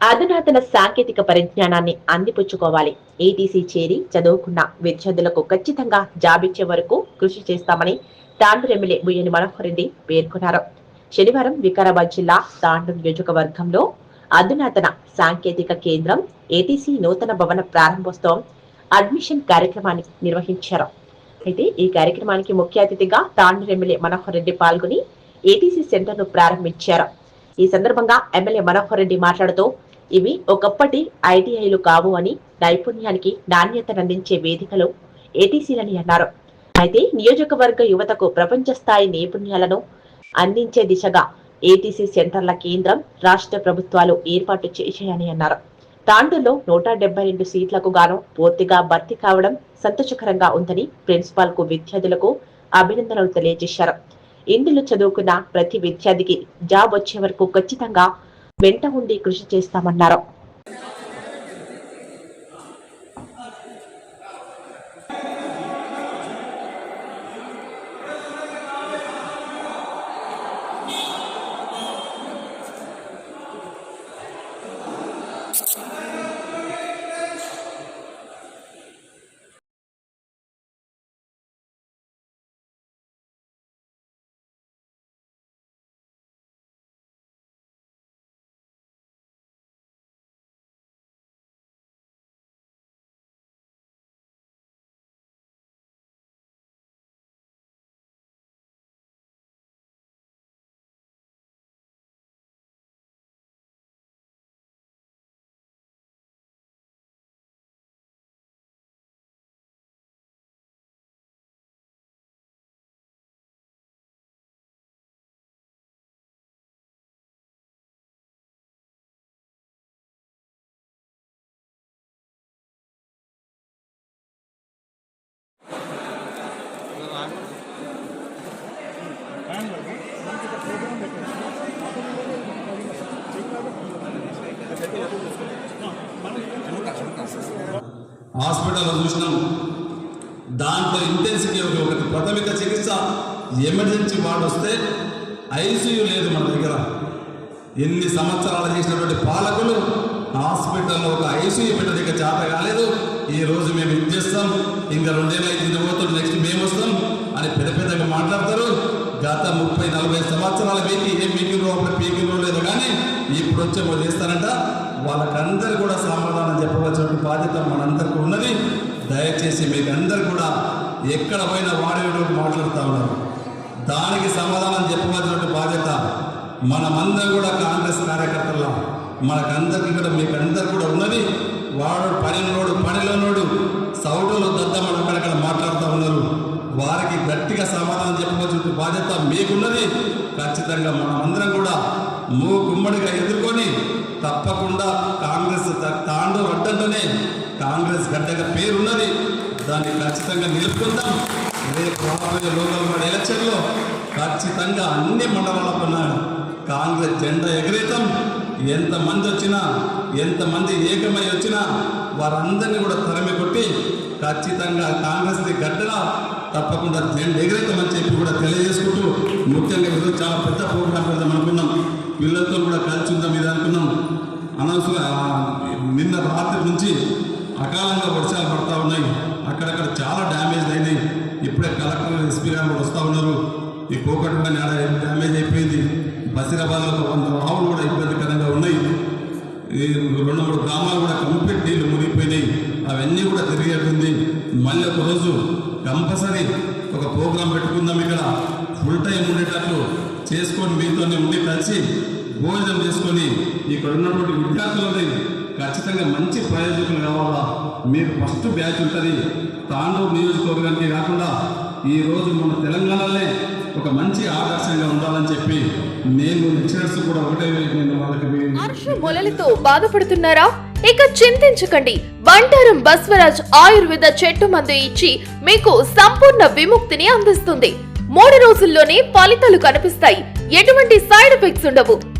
అధునాతన సాంకేతిక పరిజ్ఞానాన్ని అందిపుచ్చుకోవాలి. ఏటీసీ చేరి చదువుకున్న విద్యార్థులకు ఖచ్చితంగా జాబిచ్చే వరకు కృషి చేస్తామని తాండూరు ఎమ్మెల్యే బుయ్యని మనోహర్ రెడ్డి పేర్కొన్నారు. శనివారం వికారాబాద్ జిల్లా తాండూరు నియోజకవర్గంలో అధునాతన సాంకేతిక కేంద్రం ఏటీసీ నూతన భవన ప్రారంభోత్సవం అడ్మిషన్ కార్యక్రమాన్ని నిర్వహించారు. అయితే ఈ కార్యక్రమానికి ముఖ్య అతిథిగా తాండూరు ఎమ్మెల్యే మనోహర్ రెడ్డి పాల్గొని ఏటీసీ సెంటర్ను ప్రారంభించారు. ఈ సందర్భంగా ఎమ్మెల్యే మనోహర్ రెడ్డి మాట్లాడుతూ ఇవి ఒకప్పటి ఐటీఐలు కావు అని నైపుణ్యానికి నాణ్యతనందించే వేదికలు ఏటీసీలని అన్నారు. అయితే నియోజకవర్గ యువతకు ప్రపంచ స్థాయి నైపుణ్యాలను అందించే దిశగా ఏటీసీ సెంటర్ల కేంద్రం రాష్ట్ర ప్రభుత్వాలు ఏర్పాటు చేశాయని అన్నారు. తాండూలో నూట డెబ్బై రెండు సీట్లకు గాను పూర్తిగా భర్తీ కావడం సంతోషకరంగా ఉందని ప్రిన్సిపాల్కు విద్యార్థులకు అభినందనలు తెలియజేశారు. ఇందులో చదువుకున్న ప్రతి విద్యార్థికి జాబ్ వచ్చే వరకు ఖచ్చితంగా వెంట ఉండి కృషి చేస్తామన్నారు. హాస్పిటల్లో చూసినాం. దాంట్లో ఇంటెన్సిటీ ఒకటి. ప్రాథమిక చికిత్స ఎమర్జెన్సీ వార్డు వస్తే ఐసీయూ లేదు మన దగ్గర. ఎన్ని సంవత్సరాలు చేసినటువంటి పాలకులు హాస్పిటల్లో ఒక ఐసీయూ పెట్టడానికి చేత కాలేదు. ఈ రోజు మేము ఇది చేస్తాం. ఇంకా రెండేళ్ళు ఐదు పోతాం నెక్స్ట్ మేము వస్తాం అని పెద్ద పెద్దగా మాట్లాడతారు. గత ముప్పై నలభై సంవత్సరాల మీకు ఏం మీకిరో అప్పుడు పీకిరో లేదు కానీ ఇప్పుడు వచ్చే వాళ్ళు చేస్తారంట. వాళ్ళకందరూ కూడా సమాధానం చెప్పవలసిన బాధ్యత మనందరికీ ఉన్నది. దయచేసి మీకు అందరు కూడా ఎక్కడ పోయినా వాడేటువంటి మాట్లాడుతూ ఉన్నారు. దానికి సమాధానం చెప్పవలసినటువంటి బాధ్యత మనమందరం కూడా కాంగ్రెస్ కార్యకర్తల. మనకందరికీ కూడా మీకు అందరు కూడా ఉన్నది. వాడు పనిలోడు పనిలోనోడు సౌడులో దద్దమడు వారికి గట్టిగా సమాధానం చెప్పవలసిన బాధ్యత మీకున్నది. ఖచ్చితంగా మనమందరం కూడా మూ గుమ్మడిగా ఎదుర్కొని తప్పకుండా కాంగ్రెస్ త- తాండూ అడ్డంటనే కాంగ్రెస్ గడ్డగా పేరున్నది. దాన్ని ఖచ్చితంగా నిలుపుకుందాం. రేపు రాబోయే లోకల్ ఎలక్షన్లో ఖచ్చితంగా అన్ని మండలాల కాంగ్రెస్ జెండా ఎగరేతం ఎంతమంది వచ్చినా ఎంతమంది ఏకమై వచ్చినా వారందరినీ కూడా తరమి కొట్టి ఖచ్చితంగా కాంగ్రెస్ని గడ్డగా తప్పకుండా నేను ఎగరేతామని చెప్పి కూడా తెలియజేసుకుంటూ ముఖ్యంగా ఈరోజు చాలా పెద్ద ప్రోగ్రాం పెడదాం అనుకున్నాం. పిల్లలతో కూడా కలిసి ఉందాం ఇది అనుకున్నాం. అనవసరంగా నిన్న రాత్రి నుంచి అకాలంగా వర్షాలు పడతా ఉన్నాయి. అక్కడక్కడ చాలా డ్యామేజ్ అయినాయి ఇప్పుడే కలెక్టర్ ఎస్పీ గారు కూడా వస్తూ ఉన్నారు. ఈ కోకట్ల డ్యామేజ్ అయిపోయింది. బసిరాబాద్లో వంద ఆవులు కూడా ఇబ్బందికరంగా ఉన్నాయి ఈ రెండు మూడు గ్రామాలు కూడా కంప్లీట్ నీళ్ళు మునిగిపోయినాయి అవన్నీ కూడా తిరిగేటుంది మళ్ళీ ఒక రోజు కంపల్సరీ ఒక ప్రోగ్రాం పెట్టుకుందాం ఇక్కడ. ఫుల్ టైం ఉండేటట్లు చేసుకొని మీతోనే ఉండి కలిసి భోజనం చేసుకొని ఇక్కడ ఉన్నటువంటి విద్యార్థులని ఖచ్చితంగా మంచి ప్రయోజకులు కావాలా? మీరు ఫస్ట్ బ్యాచ్ ఉంటుంది. తాండూరు నియోజకవర్గానికి కాకుండా ఈరోజు మన తెలంగాణలే ఒక మంచి ఆదర్శంగా ఉండాలని చెప్పి నేను లెక్చరర్స్ కూడా ఒకటే నేను వాళ్ళకి హర్ష మొలలతో బాధపడుతున్నారా? ఇక చింతించకండి. బంటారం బస్వరాజ్ ఆయుర్వేద చెట్టు మందు ఇచ్చి మీకు సంపూర్ణ విముక్తిని అందిస్తుంది. మూడు రోజుల్లోనే ఫలితాలు కనిపిస్తాయి. ఎటువంటి సైడ్ ఎఫెక్ట్స్ ఉండవు.